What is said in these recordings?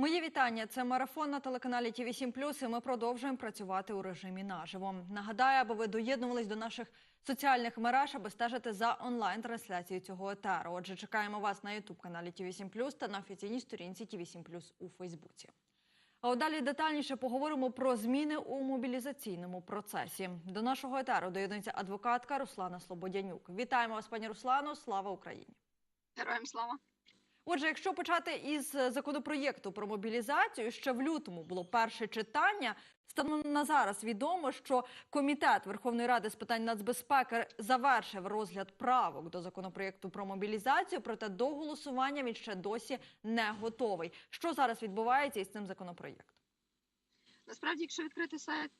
Мої вітання. Це марафон на телеканалі ТІВІ 7 і Ми продовжуємо працювати у режимі наживо. Нагадаю, аби ви доєднувались до наших соціальних мереж, аби стежити за онлайн трансляцією цього етеру. Отже, чекаємо вас на Ютуб каналі ТІВІ 7 та на офіційній сторінці ТІВІ 7 у Фейсбуці. А от далі детальніше поговоримо про зміни у мобілізаційному процесі. До нашого етеру доєднується адвокатка Руслана Слободянюк. Вітаємо вас, пані Руслано. Слава Україні! Героям слава. Отже, якщо почати із законопроєкту про мобілізацію, ще в лютому було перше читання. Станом на зараз відомо, що комітет Верховної Ради з питань нацбезпеки завершив розгляд правок до законопроєкту про мобілізацію. Проте до голосування він ще досі не готовий. Що зараз відбувається із цим законопроєктом? Насправді, якщо відкрити сайт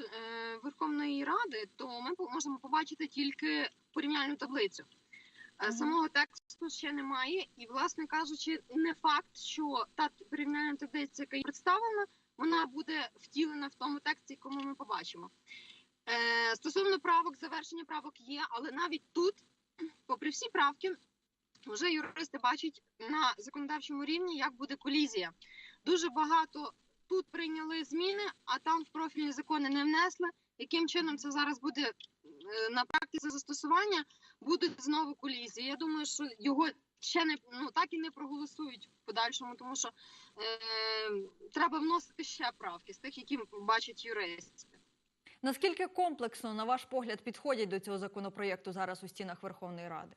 е, Верховної Ради, то ми можемо побачити тільки порівняльну таблицю. Е. Самого тексту ще немає, і, власне кажучи, не факт, що та порівняльна таблиця, яка є представлена, вона буде втілена в тому тексті, якому ми побачимо. Е, Стосовно правок, завершення правок є, але навіть тут, попри всі правки, вже юристи бачать на законодавчому рівні, як буде колізія. Дуже багато тут прийняли зміни, а там в профільні закони не внесли. Яким чином це зараз буде е, на практиці застосування, буде знову колізія. Я думаю, що його ще не ну так і не проголосують в подальшому, тому що е, треба вносити ще правки з тих, які бачать юристи. Наскільки комплексно, на ваш погляд, підходять до цього законопроєкту зараз у стінах Верховної Ради?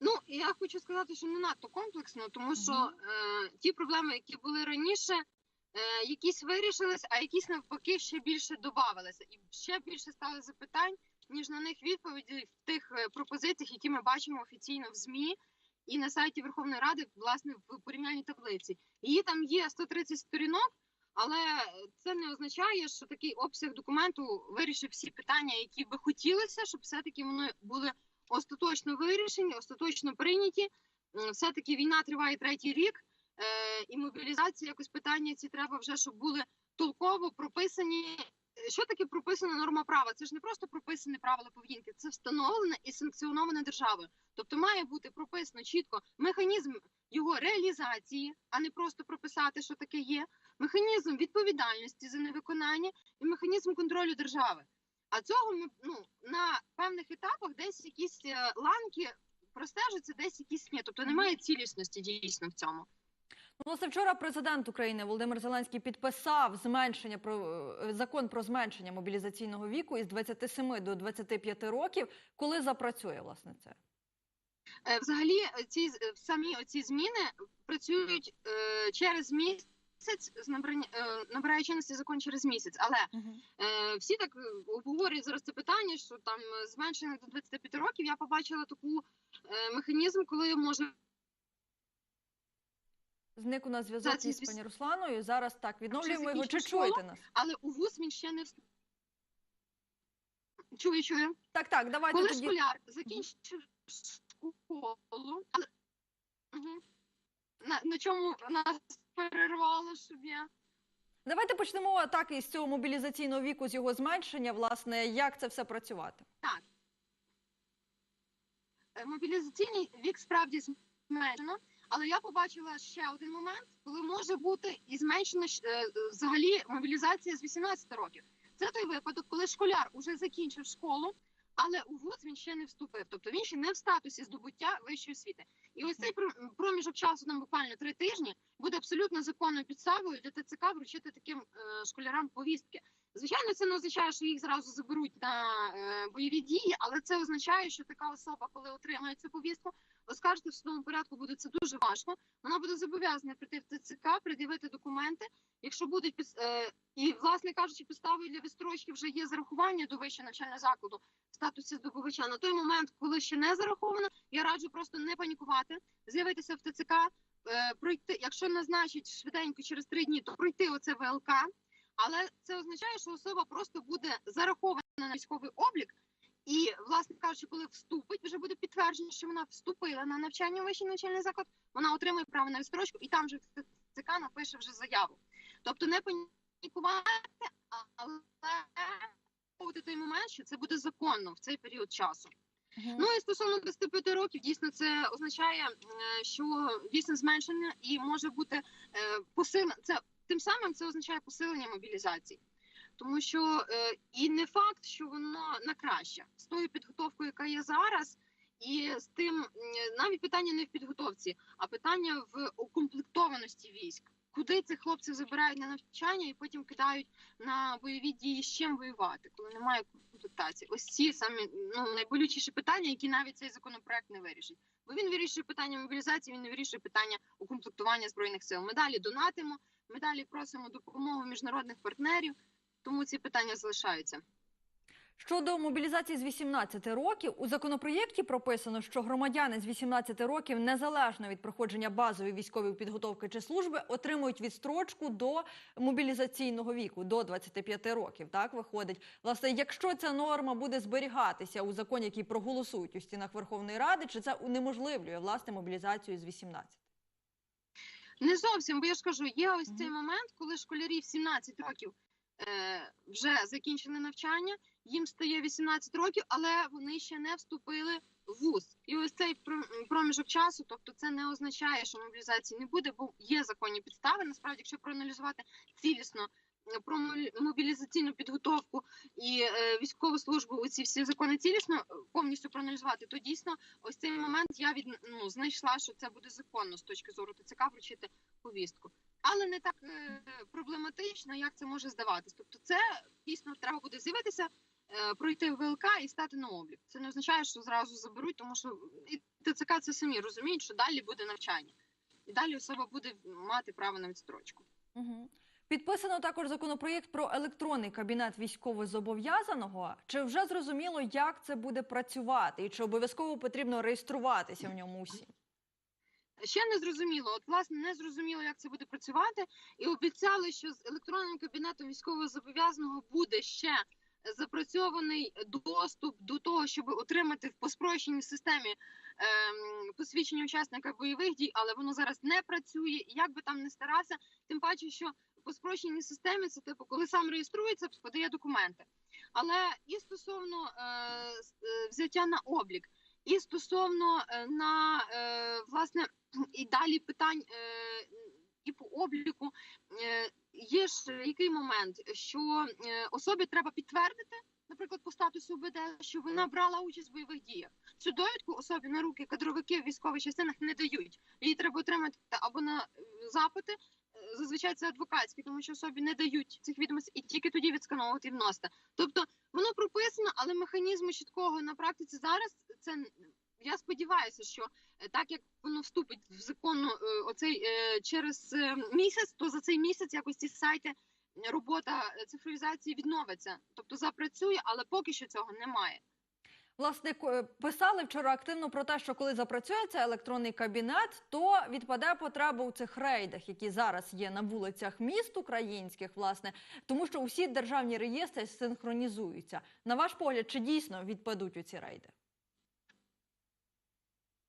Ну я хочу сказати, що не надто комплексно, тому що е, ті проблеми, які були раніше, е, якісь вирішились, а якісь навпаки ще більше додавалися, і ще більше стали запитань, ніж на них відповіді в тих е, пропозиціях, які ми бачимо офіційно в змі і на сайті Верховної Ради, власне, в порівняльній таблиці. Її там є 130 сторінок. Але це не означає, що такий обсяг документу вирішив всі питання, які би хотілося, щоб все-таки вони були остаточно вирішені, остаточно прийняті. М, Все-таки війна триває третій рік, і мобілізація якось питання ці треба вже, щоб були толково прописані. Е, Що таке прописана норма права? Це ж не просто прописані правила поведінки, це встановлене і санкціоноване державою. Тобто має бути прописано чітко механізм його реалізації, а не просто прописати, що таке є, механізм відповідальності за невиконання і механізм контролю держави. А цього ми ну на певних етапах десь якісь е, ланки простежаться, десь якісь ні. Тобто немає цілісності дійсно в цьому. Ну, власне, вчора президент України Володимир Зеленський підписав зменшення про е, закон про зменшення мобілізаційного віку із 27 до 25 років. Коли запрацює власне це? Е, Взагалі, ці е, самі оці зміни працюють е, через місяць. З набрання е, набирає чинності закон через місяць, але Е, всі так обговорюють зараз це питання, що там зменшення до 25 років. Я побачила таку е, механізм, коли може Зник у нас зв'язок із пані Русланою. Зараз так відновлюємо його. Чи школу? чуєте нас? але у вуз він ще не вступив. Чую, чую. Так, так, давайте Коли тоді. школяр закінчив школу, але на, на чому нас перервало, щоб я Давайте почнемо так із цього мобілізаційного віку, з його зменшення. Власне, як це все працювати? Е, мобілізаційний вік справді зменшено, але я побачила ще один момент, коли може бути і зменшена е, взагалі мобілізація з 18 років. Це той випадок, коли школяр уже закінчив школу, але у вуз він ще не вступив. Тобто він ще не в статусі здобуття вищої освіти. І ось цей про- проміжок часу, там буквально три тижні, буде абсолютно законною підставою для ТЦК вручити таким е, школярам повістки. Звичайно, це не означає, що їх зразу заберуть на е, бойові дії, але це означає, що така особа, коли отримає цю повістку, оскаржити в судовому порядку буде це дуже важко. Вона буде зобов'язана прийти в ТЦК, пред'явити документи. Якщо будуть е, і, власне кажучи, підставою для відстрочки вже є зарахування до вищого навчального закладу в статусі здобувача. На той момент, коли ще не зараховано, я раджу просто не панікувати, з'явитися в ТЦК, е, пройти, якщо назначить швиденько через три дні, то пройти оце ВЛК. Але це означає, що особа просто буде зарахована на військовий облік. І, власне кажучи, коли вступить, вже буде підтверджено, що вона вступила на навчання в вищий навчальний заклад, вона отримує право на відстрочку, і там же в ТЦК напише вже заяву. Тобто не панікувати, але той момент, що це буде законно в цей період часу. Ну і стосовно 25 років, дійсно це означає, е, що дійсно зменшення і може бути е, посилення. Це тим самим це означає посилення мобілізації, тому що е, і не факт, що воно на краще з тою підготовкою, яка є зараз. І з тим навіть питання не в підготовці, а питання в укомплектованості військ. Куди цих хлопців забирають на навчання і потім кидають на бойові дії з чим воювати, коли немає комплектації? Ось ці самі ну найболючіші питання, які навіть цей законопроект не вирішить. Бо він вирішує питання мобілізації, він не вирішує питання укомплектування збройних сил. Ми далі донатимо, ми далі просимо допомогу міжнародних партнерів, тому ці питання залишаються. Щодо мобілізації з 18 років, у законопроєкті прописано, що громадяни з 18 років, незалежно від проходження базової військової підготовки чи служби, отримують відстрочку до мобілізаційного віку до 25 років. Так виходить. Власне, якщо ця норма буде зберігатися у законі, який проголосують у стінах Верховної Ради, чи це унеможливлює власне мобілізацію з 18? Не зовсім, бо я ж кажу, є ось цей момент, коли школярі в 17 років е, вже закінчили навчання, їм стає 18 років, але вони ще не вступили в вуз. І ось цей про- проміжок часу, тобто це не означає, що мобілізації не буде, бо є законні підстави. Насправді, якщо проаналізувати цілісно про мобілі- мобілізаційну підготовку і е, військову службу, оці всі закони цілісно е, повністю проаналізувати, то дійсно ось цей момент я від ну знайшла, що це буде законно з точки зору ТЦК вручити повістку. Але не так е, проблематично, як це може здаватись. Тобто, це дійсно треба буде з'явитися, е, пройти ВЛК і стати на облік. Це не означає, що зразу заберуть, тому що і ТЦК це самі розуміють, що далі буде навчання, і далі особа буде мати право на відстрочку. Угу. Підписано також законопроєкт про електронний кабінет військовозобов'язаного. Чи вже зрозуміло, як це буде працювати, і чи обов'язково потрібно реєструватися в ньому усім? Ще не зрозуміло. От власне не зрозуміло, як це буде працювати, і обіцяли, що з електронним кабінетом військового зобов'язаного буде ще запрацьований доступ до того, щоб отримати в поспрощеній системі ем, посвідчення учасника бойових дій, але воно зараз не працює. І як би там не старався, тим паче, що по спрощеній системі це типу, коли сам реєструється, подає документи. Але і стосовно е, е, взяття на облік, і стосовно е, на е, власне і далі питань е, і по обліку. Е, є ж який момент, що е, особі треба підтвердити, наприклад, по статусу УБД, що вона брала участь в бойових діях. Цю довідку особі на руки кадровики в військових частинах не дають. Її треба отримати або на запити. Зазвичай це адвокатські, тому що особі не дають цих відомостей і тільки тоді відскановувати і вносити. Тобто воно прописано, але механізму чіткого на практиці зараз це я сподіваюся, що е, так як воно вступить в законну е, оцей е, через місяць, то за цей місяць якось ці сайти робота цифровізації відновиться, тобто запрацює, але поки що цього немає. Власне, е, писали вчора активно про те, що коли запрацює цей електронний кабінет, то відпаде потреба у цих рейдах, які зараз є на вулицях міст українських, власне, тому що усі державні реєстри синхронізуються. На ваш погляд, чи дійсно відпадуть у ці рейди?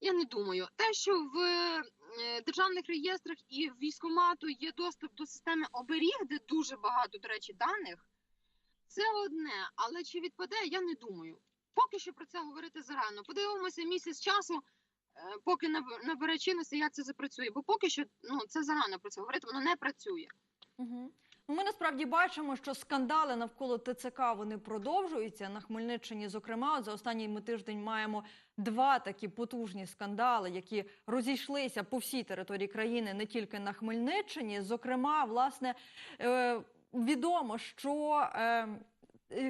Я не думаю, те, що в е, державних реєстрах і в військомату є доступ до системи оберіг, де дуже багато, до речі, даних, це одне. Але чи відпаде, я не думаю. Поки що про це говорити зарано. Подивимося місяць часу, е, поки наб- набере чинності, як це запрацює. Бо поки що ну це зарано про це говорити, воно не працює. Угу. Ми насправді бачимо, що скандали навколо ТЦК вони продовжуються на Хмельниччині. Зокрема, от за останній ми тиждень маємо два такі потужні скандали, які розійшлися по всій території країни, не тільки на Хмельниччині. Зокрема, власне, е, відомо, що е,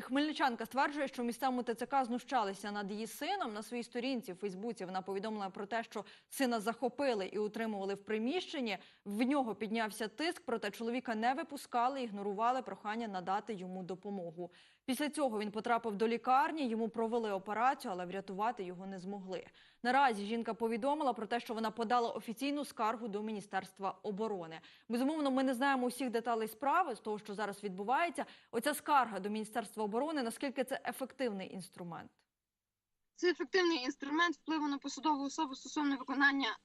Хмельничанка стверджує, що місцевому ТЦК знущалися над її сином на своїй сторінці в Фейсбуці. Вона повідомила про те, що сина захопили і утримували в приміщенні. В нього піднявся тиск, проте чоловіка не випускали, ігнорували прохання надати йому допомогу. Після цього він потрапив до лікарні, йому провели операцію, але врятувати його не змогли. Наразі жінка повідомила про те, що вона подала офіційну скаргу до Міністерства оборони. Безумовно, ми не знаємо усіх деталей справи з того, що зараз відбувається. Оця скарга до Міністерства оборони, наскільки це ефективний інструмент? Це ефективний інструмент впливу на посадову особу стосовно виконання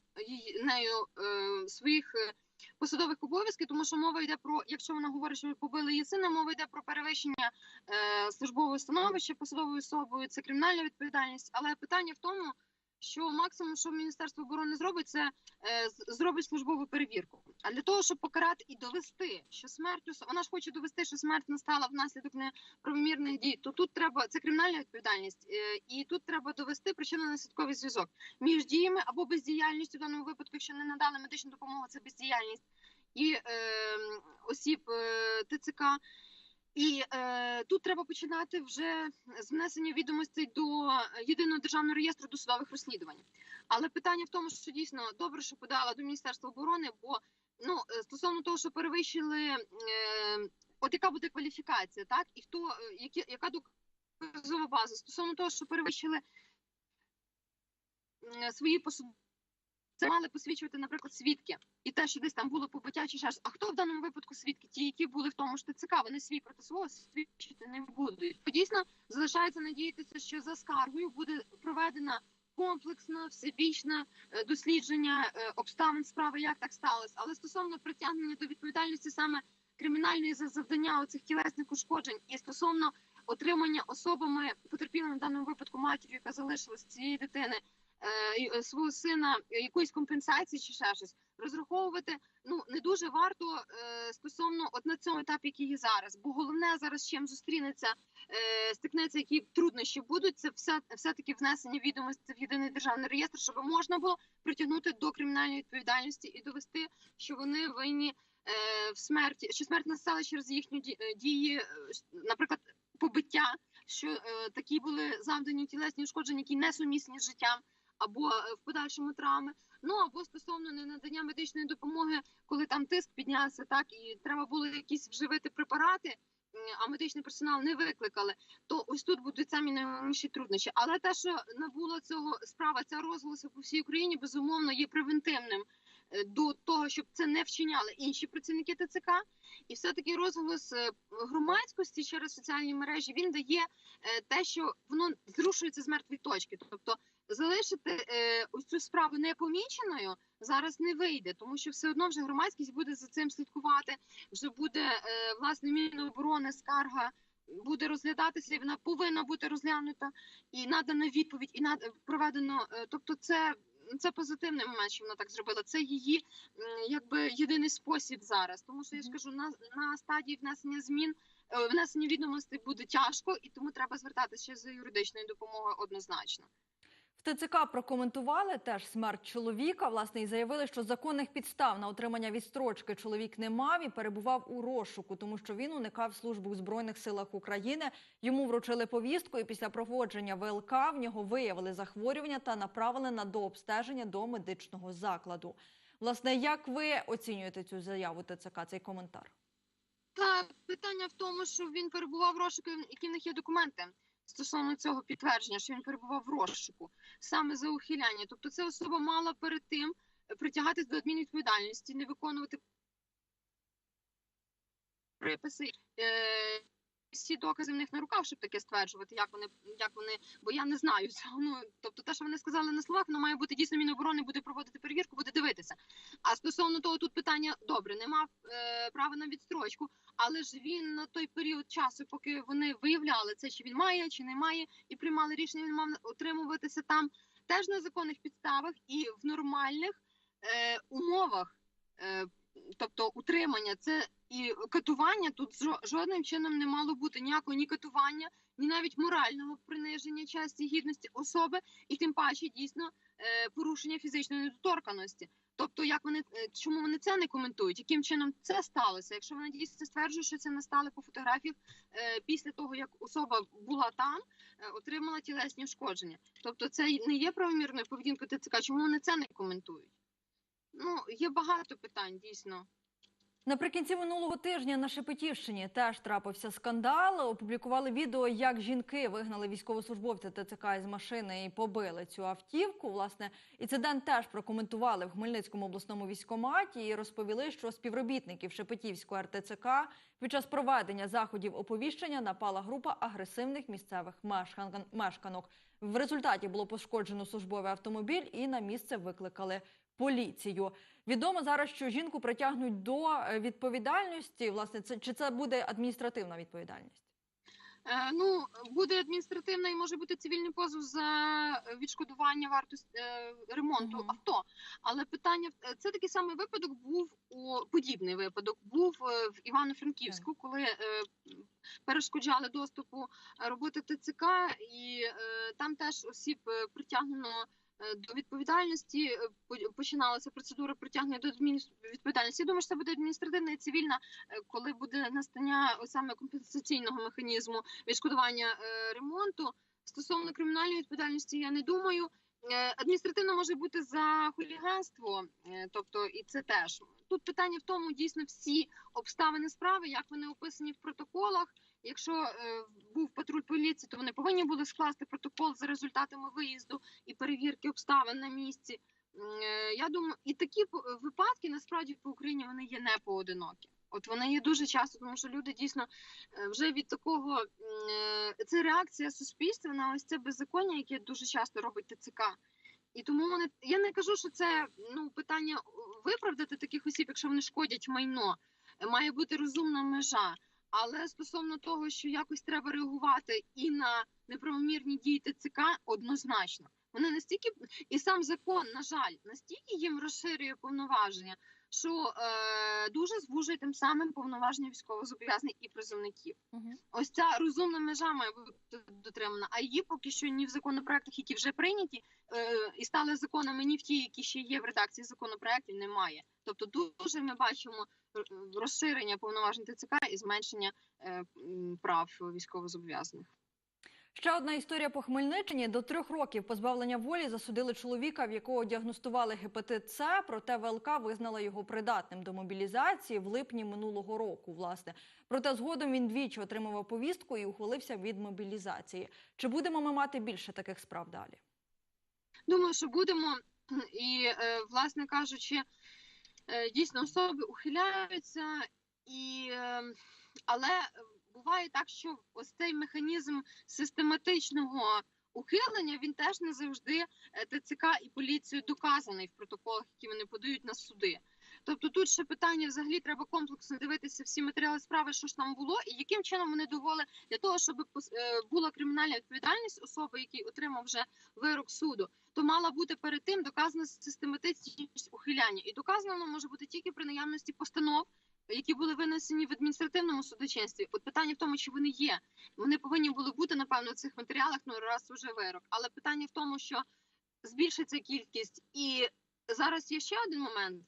нею е, своїх е, посадових обов'язків, тому що мова йде про, якщо вона говорить, що побили її сина, мова йде про перевищення е, службового становища посадовою особою, це кримінальна відповідальність. Але питання в тому, що максимум, що Міністерство оборони зробить, це е, зробить службову перевірку. А для того, щоб покарати і довести, що смерть вона ж хоче довести, що смерть настала внаслідок неправомірних дій, то тут треба це кримінальна відповідальність, е, і тут треба довести причинно-наслідковий зв'язок між діями або бездіяльністю в даному випадку, якщо не надали медичну допомогу, це бездіяльність і е, осіб е, ТЦК. І е, тут треба починати вже з внесення відомостей до єдиного державного реєстру досудових розслідувань. Але питання в тому, що дійсно добре, що подала до Міністерства оборони, бо ну е, стосовно того, що перевищили, е, от яка буде кваліфікація, так і хто е, які, яка доказова база стосовно того, що перевищили м, свої посуди. Це мали посвідчувати, наприклад, свідки, і те, що десь там було побиття чи щось. А хто в даному випадку свідки? Ті, які були в тому ж ТЦК, вони свій проти свого свідчити не будуть. Дійсно, залишається надіятися, що за скаргою буде проведена комплексна, всебічне е, дослідження е, обставин справи, як так сталося. Але стосовно притягнення до відповідальності саме кримінальної за завдання оцих тілесних ушкоджень і стосовно отримання особами потерпілими в даному випадку матір'ю, яка залишилась цієї дитини. Е, е, Свого сина е, якоїсь компенсації чи ще щось розраховувати ну не дуже варто стосовно от на цьому етапі, який є зараз. Бо головне зараз чим зустрінеться, стикнеться, які труднощі будуть. Це все все таки внесення відомостей в єдиний державний реєстр, щоб можна було притягнути до кримінальної відповідальності і довести, що вони винні в смерті, що смерть настала через їхні ді- дії, наприклад, побиття, що е, такі були завдані тілесні ушкодження, які несумісні з життям, або е, в подальшому травми. Ну або стосовно ненадання медичної допомоги, коли там тиск піднявся, так і треба було якісь вживити препарати, а медичний персонал не викликали. То ось тут будуть самі найменші труднощі. Але те, що набула цього справа, ця розголоса по всій Україні, безумовно є превентивним е, до того, щоб це не вчиняли інші працівники ТЦК. І все таки розголос е, громадськості через соціальні мережі він дає те, що воно зрушується з мертвої точки, тобто залишити е, ось цю справу непоміченою зараз не вийде, тому що все одно вже громадськість буде за цим слідкувати. Вже буде е, власне Міноборони скарга. Буде розглядатися, і вона повинна бути розглянута і надана відповідь, і над проведено. е, Тобто, це це позитивний момент, що вона так зробила. Це її якби єдиний спосіб зараз. Тому що я ж кажу, на, на стадії внесення змін е, внесення відомостей буде тяжко, і тому треба звертатися ще за юридичною допомогою однозначно. В ТЦК прокоментували теж смерть чоловіка. Власне, і заявили, що законних підстав на отримання відстрочки чоловік не мав і перебував у розшуку, тому що він уникав служби у збройних силах України. Йому вручили повістку, і після проходження ВЛК в нього виявили захворювання та направили на дообстеження до медичного закладу. Власне, як ви оцінюєте цю заяву ТЦК? Цей коментар? Та питання в тому, що він перебував в розшуку, які в них є документи стосовно цього підтвердження, що він перебував в розшуку саме за ухиляння. Тобто, ця особа мала перед тим притягатись до адмінвідповідальності, не виконувати приписи. Е- всі докази в них на руках, щоб таке стверджувати, як вони, як вони, бо я не знаю цього. Ну тобто, те, що вони сказали на словах, воно має бути дійсно Міноборони, буде проводити перевірку, буде дивитися. А стосовно того, тут питання добре, не мав е, права на відстрочку, але ж він на той період часу, поки вони виявляли це, чи він має, чи не має, і приймали рішення, він мав утримуватися там теж на законних підставах і в нормальних е, умовах. Е, Тобто утримання це і катування тут жо- жодним чином не мало бути ніякого ні катування, ні навіть морального приниження честі і гідності особи, і тим паче дійсно е, порушення фізичної недоторканості. Тобто, як вони е, чому вони це не коментують? Яким чином це сталося? Якщо вони дійсно стверджують, що це настали по фотографіях е, після того, як особа була там, отримала тілесні ушкодження. Тобто, це не є правомірною поведінкою ТЦК. Чому вони це не коментують? Ну є багато питань дійсно. Наприкінці минулого тижня на Шепетівщині теж трапився скандал. Опублікували відео, як жінки вигнали військовослужбовця ТЦК із машини і побили цю автівку. Власне, інцидент теж прокоментували в Хмельницькому обласному військоматі і розповіли, що співробітників Шепетівського РТЦК під час проведення заходів оповіщення напала група агресивних місцевих мешкан- мешканок. В результаті було пошкоджено службовий автомобіль і на місце викликали поліцію. Відомо зараз, що жінку притягнуть до е, відповідальності. Власне, це чи це буде адміністративна відповідальність? Е, Ну, буде адміністративна і може бути цивільний позов за е, відшкодування вартості ремонту Мгм. авто. Але питання це такий самий випадок був у подібний випадок. Був в Івано-Франківську, коли е, перешкоджали доступу роботи ТЦК, і е, там теж осіб притягнено. Е, До відповідальності е, починалася процедура притягнення до адмінвідповідальності. Я думаю, що це буде адміністративна і цивільна, е, коли буде настання саме компенсаційного механізму відшкодування ремонту. Стосовно кримінальної відповідальності, я не думаю. Адміністративно може бути за хуліганство, тобто і це теж тут питання в тому, дійсно всі обставини справи, як вони описані в протоколах. Якщо е, був патруль поліції, то вони повинні були скласти протокол за результатами виїзду і перевірки обставин на місці. Е, Я думаю, і такі випадки насправді по Україні вони є не поодинокі. От вони є дуже часто, тому що люди дійсно е, вже від такого це реакція суспільства на ось це беззаконня, яке дуже часто робить ТЦК. І тому вони я не кажу, що це ну питання виправдати таких осіб, якщо вони шкодять майно. Має бути розумна межа. Але стосовно того, що якось треба реагувати і на неправомірні дії ТЦК, однозначно. Вони настільки і сам закон, на жаль, настільки їм розширює повноваження, що е, дуже звужує тим самим повноваження військовозобов'язаних і призовників. Ось ця розумна межа має бути дотримана. А її поки що ні в законопроектах, які вже прийняті, е, і стали законами, ні в ті, які ще є в редакції законопроектів, немає. Тобто, дуже ми бачимо е, розширення повноважень ТЦК і зменшення е, прав військовозобов'язаних. Ще одна історія по Хмельниччині. До трьох років позбавлення волі засудили чоловіка, в якого діагностували гепатит С, проте ВЛК визнала його придатним до мобілізації в липні минулого року. Власне, проте згодом він двічі отримував повістку і ухилився від мобілізації. Чи будемо ми мати більше таких справ далі? Думаю, що будемо, і е, власне кажучи, е, дійсно особи ухиляються, і е, але буває так, що ось цей механізм систематичного ухилення він теж не завжди е, ТЦК і поліцією доказаний в протоколах, які вони подають на суди. Тобто тут ще питання взагалі треба комплексно дивитися всі матеріали справи, що ж там було, і яким чином вони довели для того, щоб е, була кримінальна відповідальність особи, який отримав вже вирок суду, то мала бути перед тим доказана систематичність ухиляння. І доказано може бути тільки при наявності постанов, які були винесені в адміністративному судочинстві. От питання в тому, чи вони є. Вони повинні були бути напевно в цих матеріалах, ну раз уже вирок. Але питання в тому, що збільшиться кількість, і зараз є ще один момент.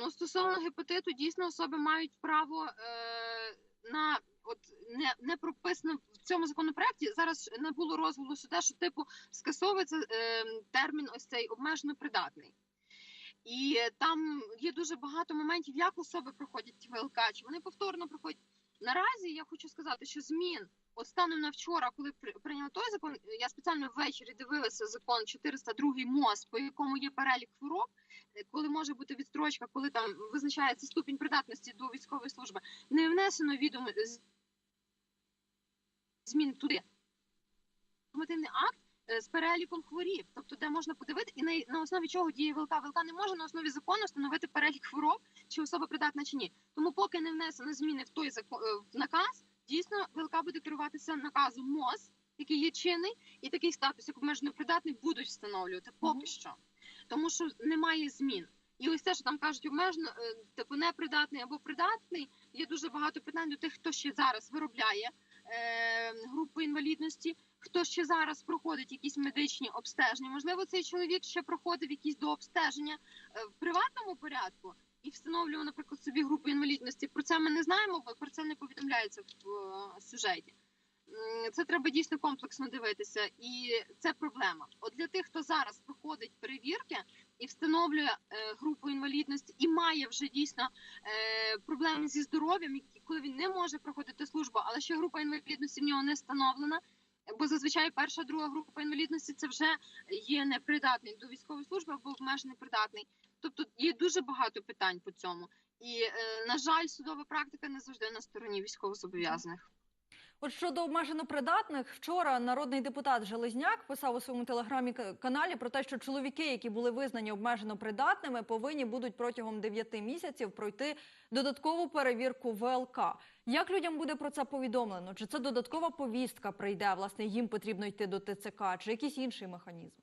Ну, стосовно гепатиту, дійсно особи мають право е, на от не, не прописано в цьому законопроекті. Зараз не було розголосу, те, що типу скасовується е, термін ось цей обмежено придатний. І е, там є дуже багато моментів, як особи проходять ВЛК, чи вони повторно проходять. Наразі я хочу сказати, що змін от станом на вчора, коли при- прийняли той закон, я спеціально ввечері дивилася закон 402 МОЗ, по якому є перелік хвороб, е, коли може бути відстрочка, коли там визначається ступінь придатності до військової служби, не внесено відомо змін туди. Нормативний акт з переліком хворіб, тобто де можна подивити, і на, на основі чого діє ВЛК. ВЛК не може на основі закону встановити перелік хвороб, чи особа придатна чи ні. Тому поки не внесено зміни в той закон в наказ, дійсно ВЛК буде керуватися наказом МОЗ, який є чинний, і такий статус, як обмежено придатний, будуть встановлювати поки Мгм. що, тому що немає змін. І ось те, що там кажуть, обмежено е, типу непридатний або придатний. Є дуже багато питань до тих, хто ще зараз виробляє е, групу інвалідності, хто ще зараз проходить якісь медичні обстеження. Можливо, цей чоловік ще проходив якісь дообстеження е, в приватному порядку і встановлював, наприклад, собі групу інвалідності. Про це ми не знаємо, бо про це не повідомляється в е, сюжеті. Це треба дійсно комплексно дивитися, і це проблема. От для тих, хто зараз проходить перевірки і встановлює е, групу інвалідності, і має вже дійсно проблеми зі здоров'ям, коли він не може проходити службу, але ще група інвалідності в нього не встановлена. Бо зазвичай перша друга група інвалідності це вже є непридатний до військової служби або меж непридатний. Тобто є дуже багато питань по цьому. І е, на жаль, судова практика не завжди на стороні військовозобов'язаних. От щодо обмежено придатних, вчора народний депутат Железняк писав у своєму телеграмі каналі про те, що чоловіки, які були визнані обмежено придатними, повинні будуть протягом 9 місяців пройти додаткову перевірку ВЛК. Як людям буде про це повідомлено? Чи це додаткова повістка прийде? Власне, їм потрібно йти до ТЦК, чи якийсь інший механізм?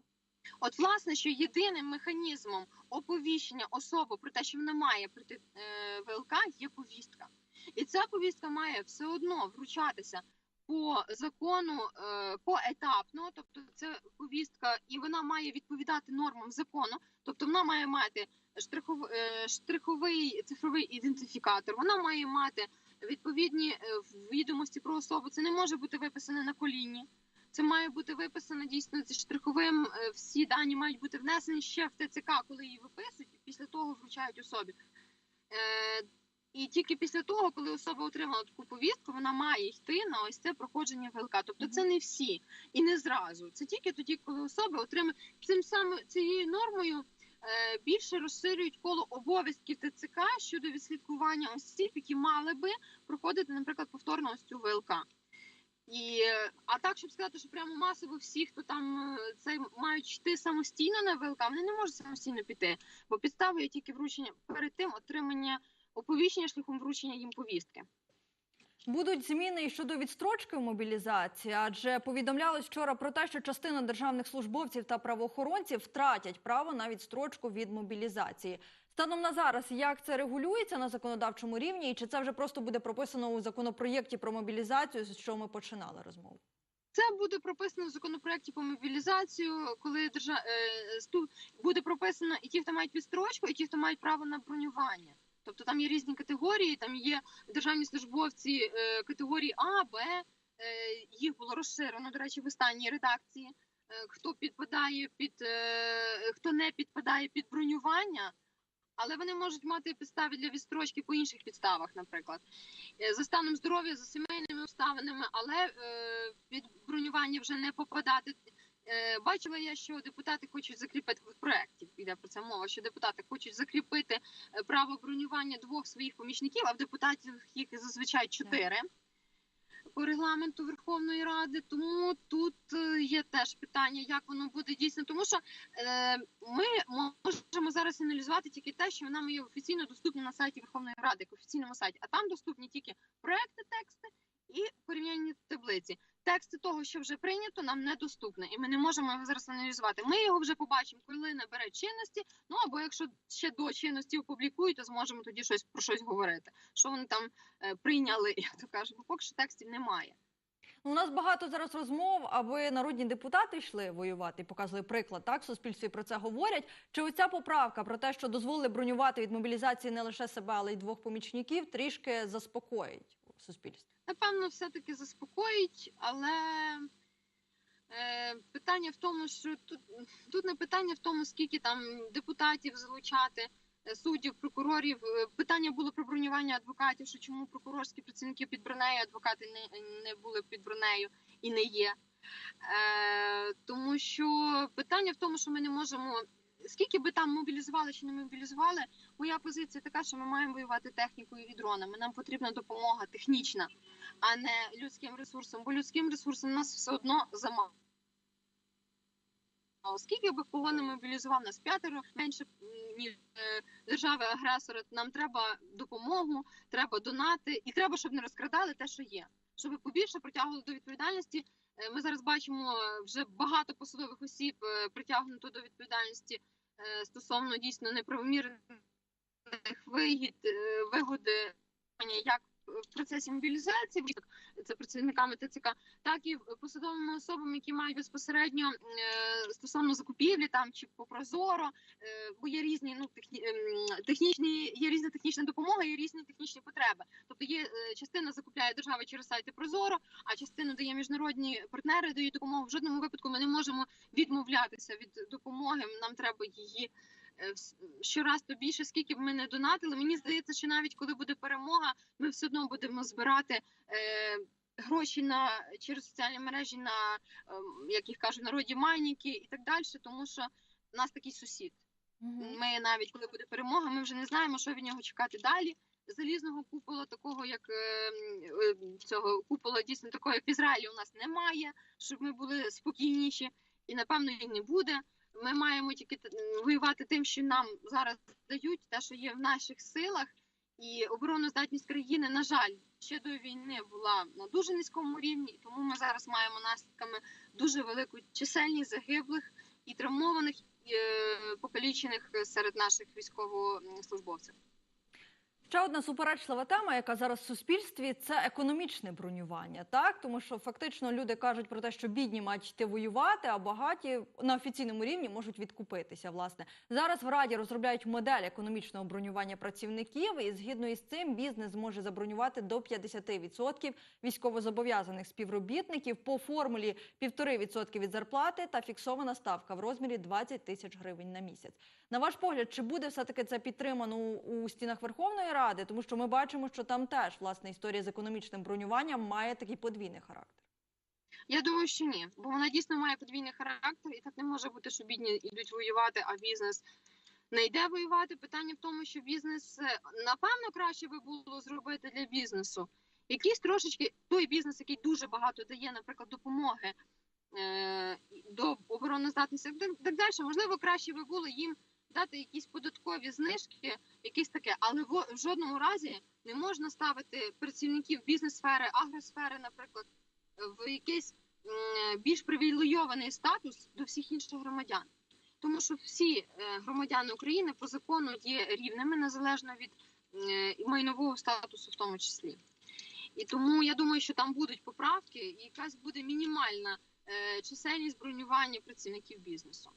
От, власне, що єдиним механізмом оповіщення особи про те, що вона має прийти е, ВЛК, є повістка. І ця повістка має все одно вручатися по закону е, поетапно, тобто це повістка, і вона має відповідати нормам закону, тобто вона має мати штрихов, е, штриховий цифровий ідентифікатор, вона має мати відповідні е, відомості про особу. Це не може бути виписане на коліні. Це має бути виписано дійсно зі штриховим. Всі дані мають бути внесені ще в ТЦК, коли її виписують, і після того вручають особі. І тільки після того, коли особа отримала таку повістку, вона має йти на ось це проходження ВЛК. Тобто це не всі і не зразу. Це тільки тоді, коли особа отримає цим самим цією нормою. е, Більше розширюють коло обов'язків ТЦК щодо відслідкування осіб, які мали би проходити, наприклад, повторно ось цю ВЛК. І а так, щоб сказати, що прямо масово всі, хто там е, це мають йти самостійно на ВЛК, вони не можуть самостійно піти, бо підставою є тільки вручення перед тим отримання оповіщення шляхом вручення їм повістки. Будуть зміни і щодо відстрочки в мобілізації, адже повідомлялось вчора про те, що частина державних службовців та правоохоронців втратять право на відстрочку від мобілізації. Станом на зараз, як це регулюється на законодавчому рівні, і чи це вже просто буде прописано у законопроєкті про мобілізацію, з чого ми починали розмову? Це буде прописано в законопроекті по мобілізацію, коли держа... е, буде прописано і ті, хто мають відстрочку, і ті, хто мають право на бронювання. Тобто там є різні категорії, там є державні службовці е, категорії А, Б. Е, їх було розширено, до речі, в останній редакції. Е, хто підпадає під хто не підпадає під бронювання, але вони можуть мати підстави для відстрочки по інших підставах, наприклад, за станом здоров'я, за сімейними обставинами, але під бронювання вже не попадати. Е, Бачила я, що депутати хочуть закріпити в проєкті, йде про це мова, що депутати хочуть закріпити е, право бронювання двох своїх помічників, а в депутатів їх зазвичай чотири по регламенту Верховної Ради. Тому тут е, є теж питання, як воно буде дійсно, тому що е, ми можемо зараз аналізувати тільки те, що нам є офіційно доступно на сайті Верховної Ради, як офіційному сайті, а там доступні тільки проекти, тексти і порівнянні таблиці. Тексти того, що вже прийнято, нам недоступні, і ми не можемо його зараз аналізувати. Ми його вже побачимо, коли набере чинності. Ну або якщо ще до чинності опублікують, то зможемо тоді щось про щось говорити. Що вони там е, прийняли, як то кажуть, бо поки що текстів немає. Ну, У нас багато зараз розмов, аби народні депутати йшли воювати і показували приклад. Так в суспільстві про це говорять. Чи оця поправка про те, що дозволили бронювати від мобілізації не лише себе, але й двох помічників, трішки заспокоїть суспільстві? Напевно, все-таки заспокоїть, але е, питання в тому, що тут, тут не питання в тому, скільки там депутатів залучати, е, суддів, прокурорів. Е, Питання було про бронювання адвокатів, що чому прокурорські працівники під бронею, адвокати не, не були під бронею і не є. Е, тому що питання в тому, що ми не можемо. Скільки би там мобілізували чи не мобілізували, моя позиція така, що ми маємо воювати технікою і дронами. Нам потрібна допомога технічна, а не людським ресурсом. Бо людським ресурсом нас все одно замало. Скільки би кого не мобілізував нас п'ятеро менше ніж е, держави агресора. Нам треба допомогу, треба донати, і треба, щоб не розкрадали те, що є, щоб побільше притягували до відповідальності. Е, Ми зараз бачимо е, вже багато посадових осіб притягнуто до відповідальності стосовно дійсно неправомірних вигід е, вигоди як в процесі мобілізації, це працівниками ТЦК, так і посадовими особами, які мають безпосередньо е, стосовно закупівлі там чи по прозоро, е, бо є різні ну техні, ем, технічні, є різна технічна допомога, є різні технічні потреби. Тобто є е, частина закупляє держава через сайти Прозоро, а частину дає міжнародні партнери, дають допомогу. В жодному випадку ми не можемо відмовлятися від допомоги. Нам треба її щораз то більше, скільки б ми не донатили. Мені здається, що навіть коли буде перемога, ми все одно будемо збирати. Е, Гроші на через соціальні мережі на ем, як їх кажуть, народі майніки і так далі, тому що в нас такий сусід. Ми навіть коли буде перемога, ми вже не знаємо, що від нього чекати далі. залізного купола, такого як е, е, цього купола, дійсно такого як в Ізраїлі, у нас немає, щоб ми були спокійніші, і напевно і не буде. Ми маємо тільки воювати тим, що нам зараз дають, те, що є в наших силах, і обороноздатність країни, на жаль, ще до війни була на дуже низькому рівні, тому ми зараз маємо наслідками дуже велику чисельність загиблих і травмованих, і е, покалічених серед наших військовослужбовців. Ще одна суперечлива тема, яка зараз в суспільстві, це економічне бронювання. Так, тому що фактично люди кажуть про те, що бідні мають йти воювати, а багаті на офіційному рівні можуть відкупитися. Власне зараз в раді розробляють модель економічного бронювання працівників, і згідно із цим бізнес зможе забронювати до 50% військовозобов'язаних співробітників по формулі 1,5% від зарплати та фіксована ставка в розмірі 20 тисяч гривень на місяць. На ваш погляд, чи буде все таки це підтримано у стінах Верховної Ради? Тому що ми бачимо, що там теж власне історія з економічним бронюванням має такий подвійний характер. Я думаю, що ні, бо вона дійсно має подвійний характер, і так не може бути, що бідні йдуть воювати, а бізнес не йде воювати. Питання в тому, що бізнес е, напевно краще би було зробити для бізнесу. Якийсь трошечки той бізнес, який дуже багато дає, наприклад, допомоги е, до обороноздатності, так далі. Можливо, краще би було їм дати якісь податкові знижки, якісь таке, але в, жодному разі не можна ставити працівників бізнес-сфери, агросфери, наприклад, в якийсь більш привілейований статус до всіх інших громадян. Тому що всі е, громадяни України по закону є рівними незалежно від майнового статусу, в тому числі. І тому я думаю, що там будуть поправки, і якась буде мінімальна е, чисельність бронювання працівників бізнесу.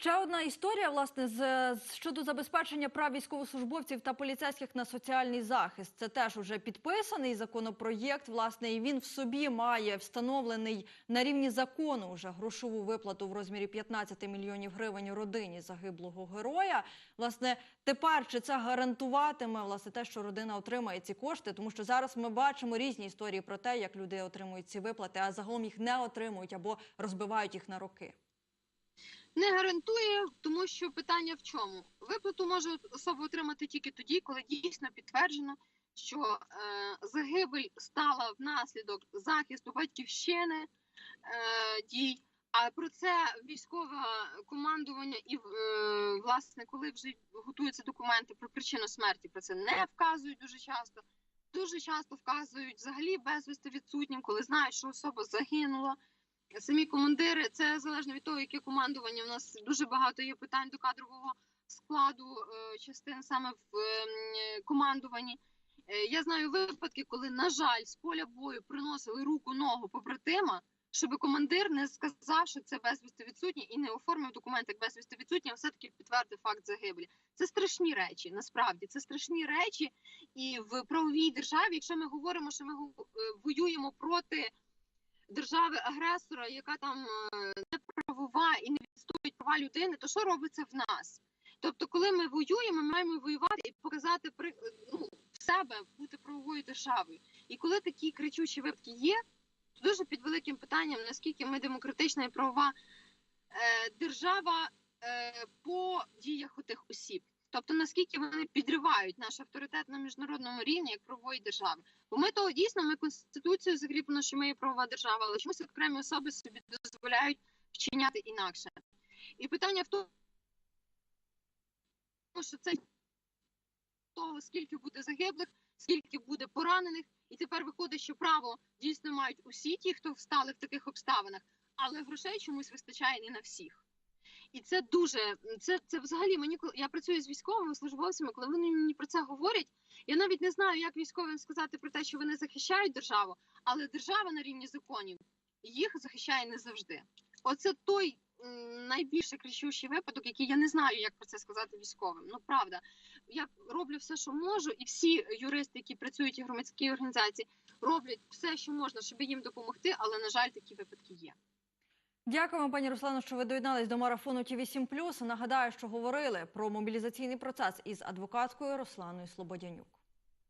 Ще одна історія, власне, з, щодо забезпечення прав військовослужбовців та поліцейських на соціальний захист. Це теж уже підписаний законопроєкт. Власне, і він в собі має встановлений на рівні закону вже грошову виплату в розмірі 15 мільйонів гривень родині загиблого героя. Власне, тепер чи це гарантуватиме власне те, що родина отримає ці кошти? Тому що зараз ми бачимо різні історії про те, як люди отримують ці виплати, а загалом їх не отримують або розбивають їх на роки. Не гарантує, тому що питання в чому? Виплату може особа отримати тільки тоді, коли дійсно підтверджено, що е, загибель стала внаслідок захисту батьківщини е, дій. А про це військове командування і е, власне, коли вже готуються документи про причину смерті, про це не вказують дуже часто. Дуже часто вказують взагалі безвісти відсутнім, коли знають, що особа загинула. Самі командири, це залежно від того, яке командування. У нас дуже багато є питань до кадрового складу е, частин саме в ем, командуванні. Е, Я знаю випадки, коли, на жаль, з поля бою приносили руку ногу побратима, щоб командир не сказав, що це безвісти відсутні, і не оформив документ як безвісти відсутні, а все-таки підтвердив факт загибелі. Це страшні речі. Насправді це страшні речі, і в правовій державі, якщо ми говоримо, що ми е, воюємо проти держави агресора, яка там е, неправова і не відстоює права людини, то що робиться в нас? Тобто, коли ми воюємо, ми маємо воювати і показати при ну, себе бути правовою державою. І коли такі кричущі випадки є, то дуже під великим питанням, наскільки ми демократична і правова е, держава е, по діях у тих осіб. Тобто наскільки вони підривають наш авторитет на міжнародному рівні як правової держави. Бо ми того дійсно ми конституцією закріплено, що ми є правова держава, але чомусь окремі особи собі дозволяють вчиняти інакше. І питання в тому, що це того, скільки буде загиблих, скільки буде поранених, і тепер виходить, що право дійсно мають усі ті, хто встали в таких обставинах, але грошей чомусь вистачає не на всіх. І це дуже це, це взагалі мені я працюю з військовими службовцями, коли вони мені про це говорять. Я навіть не знаю, як військовим сказати про те, що вони захищають державу, але держава на рівні законів їх захищає не завжди. Оце той найбільше кричущий випадок, який я не знаю, як про це сказати військовим. Ну правда, я роблю все, що можу, і всі юристи, які працюють у громадській організації, роблять все, що можна, щоб їм допомогти. Але на жаль, такі випадки є. Дякуємо, пані Руслано, що ви доєднались до марафону Ті 7+. Нагадаю, що говорили про мобілізаційний процес із адвокаткою Русланою Слободянюк.